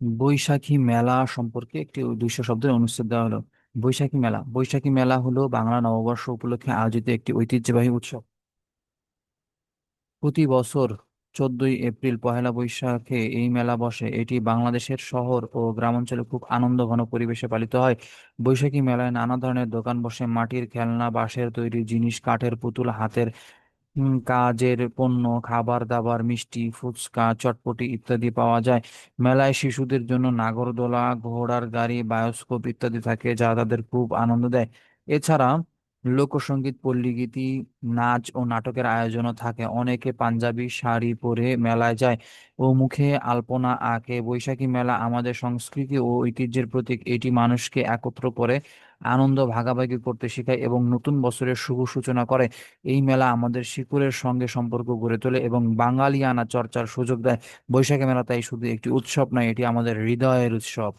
বৈশাখী মেলা সম্পর্কে একটি দুইশো শব্দের অনুচ্ছেদ দেওয়া হলো। বৈশাখী মেলা। বৈশাখী মেলা হলো বাংলা নববর্ষ উপলক্ষে আয়োজিত একটি ঐতিহ্যবাহী উৎসব। প্রতি বছর চোদ্দই এপ্রিল পহেলা বৈশাখে এই মেলা বসে। এটি বাংলাদেশের শহর ও গ্রামাঞ্চলে খুব আনন্দ ঘন পরিবেশে পালিত হয়। বৈশাখী মেলায় নানা ধরনের দোকান বসে, মাটির খেলনা, বাঁশের তৈরি জিনিস, কাঠের পুতুল, হাতের উম, কাজের পণ্য খাবার দাবার মিষ্টি ফুচকা চটপটি ইত্যাদি পাওয়া যায়। মেলায় শিশুদের জন্য নাগরদোলা ঘোড়ার গাড়ি বায়োস্কোপ ইত্যাদি থাকে যা তাদের খুব আনন্দ দেয়। এছাড়া লোকসঙ্গীত পল্লীগীতি, নাচ ও নাটকের আয়োজনও থাকে। অনেকে পাঞ্জাবি শাড়ি পরে মেলায় যায় ও মুখে আলপনা আঁকে। বৈশাখী মেলা আমাদের সংস্কৃতি ও ঐতিহ্যের প্রতীক। এটি মানুষকে একত্র করে আনন্দ, ভাগাভাগি করতে শেখায় এবং নতুন বছরের শুভ সূচনা করে। এই মেলা আমাদের শিকড়ের সঙ্গে সম্পর্ক গড়ে তোলে এবং বাঙালিয়ানা চর্চার সুযোগ দেয়। বৈশাখী মেলা তাই শুধু একটি উৎসব নয়, এটি আমাদের হৃদয়ের উৎসব।